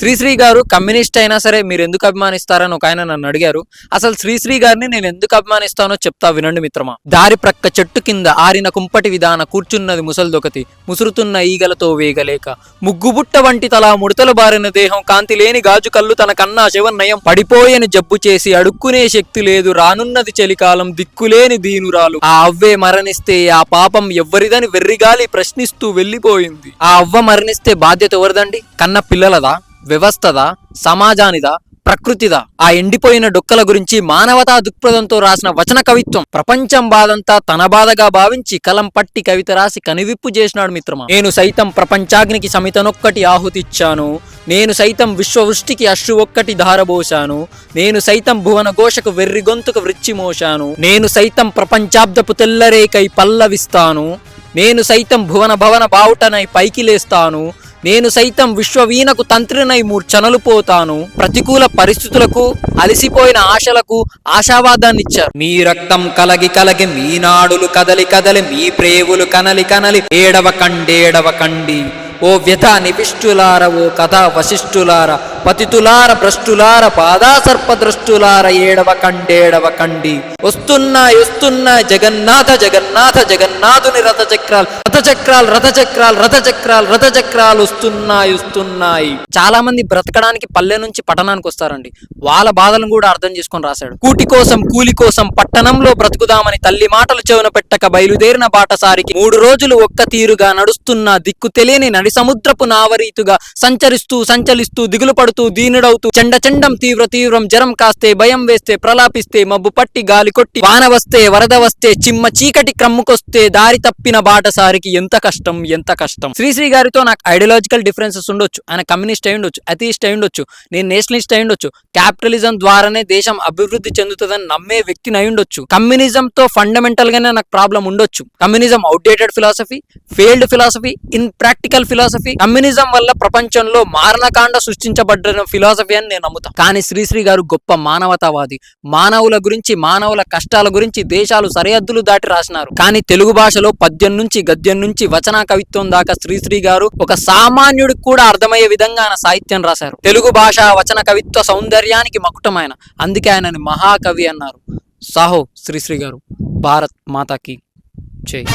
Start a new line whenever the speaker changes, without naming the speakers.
శ్రీశ్రీ గారు కమ్యూనిస్ట్ అయినా సరే మీరు ఎందుకు అభిమానిస్తారని ఒక ఆయన నన్ను అడిగారు. అసలు శ్రీశ్రీ గారిని నేను ఎందుకు అభిమానిస్తానో చెప్తా వినండి మిత్రమా. దారి ప్రక్క చెట్టు కింద ఆరిన కుంపటి విధాన కూర్చున్నది ముసల్దొకతి. ముసురుతున్న ఈగలతో వేగలేక. ముగ్గుబుట్ట వంటి తల ముడతలు బారిన దేహం కాంతి లేని గాజు కళ్ళు తన కన్నా శివన్నయం. పడిపోయని జబ్బు చేసి అడుక్కునే శక్తి లేదు. రానున్నది చలికాలం దిక్కులేని దీనురాలు. ఆ అవ్వే మరణిస్తే ఆ పాపం ఎవ్వరిదని వెర్రిగాలి ప్రశ్నిస్తూ వెళ్ళిపోయింది. ఆ అవ్వ మరణిస్తే బాధ్యత ఎవరిదండి? కన్న పిల్లలదా? వ్యవస్థదా సమాజానిదా ప్రకృతిదా? ఆ ఎండిపోయిన డొక్కల గురించి మానవతా దృక్పథంతో రాసిన వచన కవిత్వం ప్రపంచం బాధంతా తన బాధగా భావించి కలం పట్టి కవిత రాసి కనివిప్పు చేసినాడు మిత్రమా. నేను సైతం ప్రపంచాగ్నికి సమితనొక్కటి ఆహుతిచ్చాను. నేను సైతం విశ్వవృష్టికి అశ్రు ఒక్కటి ధారబోశాను. నేను సైతం భువన ఘోషకు వెర్రి గొంతుకు వృచ్చి మోశాను. నేను సైతం ప్రపంచాబ్దపు తెల్లరేకై పల్లవిస్తాను. నేను సైతం భువన భవన బావుటనై పైకి లేస్తాను. నేను సైతం విశ్వవీణకు తంత్రినై మూర్ఛనలు పోతాను ప్రతికూల పరిస్థితులకు అలసిపోయిన ఆశలకు ఆశావాదాన్నిచ్చారు. మీ రక్తం కలగి కలగి మీ నాడులు కదలి కదలి మీ ప్రేవులు కనలి కనలి ఏడవ కండేడవ కండి. ఓ వ్యథ నివిష్టులార ఓ కథ వశిష్ఠులార పతితులార భ్రష్టులార పాదాసర్పద్రష్టులార ఏడవ కండేడవ కండి వస్తున్నాయి వస్తున్నాయి జగన్నాథ జగన్నాథ జగన్నాథుని రథ చక్రాలు రథ చక్రాలు రథ చక్రాలు రథ చక్రాలు రథ చక్రాలు వస్తున్నాయి వస్తున్నాయి. చాలా మంది బ్రతకడానికి పల్లె నుంచి పట్టణానికి వస్తారండి. వాళ్ళ బాధలను కూడా అర్థం చేసుకొని రాశాడు. కూటి కోసం కూలి కోసం పట్టణంలో బ్రతుకుదామని తల్లి మాటలు చెవున పెట్టక బయలుదేరిన బాటసారికి మూడు రోజులు ఒక్క తీరుగా నడుస్తున్న దిక్కు తెలియని నడి సముద్రపు నావరీతుగా సంచరిస్తూ సంచలిస్తూ దిగులు పడుతూ దీనుడవుతూ చెండ చెండం తీవ్ర తీవ్రం జ్వరం కాస్తే భయం వేస్తే ప్రలాపిస్తే మబ్బు పట్టి గాలి కొట్టి వాన వస్తే వరద వస్తే చిమ్మ చీకటి క్రమ్ముకొస్తే దారి తప్పిన బాటసారికి ఎంత కష్టం ఎంత కష్టం. శ్రీశ్రీ గారితో నాకు ఐడియాలజికల్ డిఫరెన్సెస్ ఉండొచ్చు. ఆయన కమ్యూనిస్ట్ అయి ఉండొచ్చు అథీస్ట్ అయి ఉండొచ్చు నేను నేషనలిస్ట్ అయి ఉండొచ్చు. క్యాపిటలిజం ద్వారానే దేశం అభివృద్ధి చెందుతుందని నమ్మే వ్యక్తిని అయి ఉండొచ్చు. కమ్యూనిజం తో ఫండమెంటల్ గానే నాకు ప్రాబ్లం ఉండొచ్చు. Communism outdated philosophy failed philosophy in practical philosophy communism వల్ల ప్రపంచంలో మారణకాండ సృష్టించబడ్డ ఫిలాసఫీ అని నేను నమ్ముతా. కానీ శ్రీశ్రీ గారు గొప్ప మానవతావాది. మానవుల గురించి మానవుల కష్టాల గురించి దేశాలు సరిహద్దులు దాటి రాసినారు. కానీ తెలుగు భాషలో పద్యం నుంచి గద్యం నుంచి వచన కవిత్వం దాకా శ్రీశ్రీ గారు ఒక సామాన్యుడికి కూడా అర్థమయ్యే విధంగా ఆయన సాహిత్యం రాశారు. తెలుగు భాష వచన కవిత్వ సౌందర్యానికి మకుటమైన అందుకే ఆయనని మహాకవి అన్నారు. సాహో శ్రీశ్రీ గారు. భారత్ మాతాకి చేయి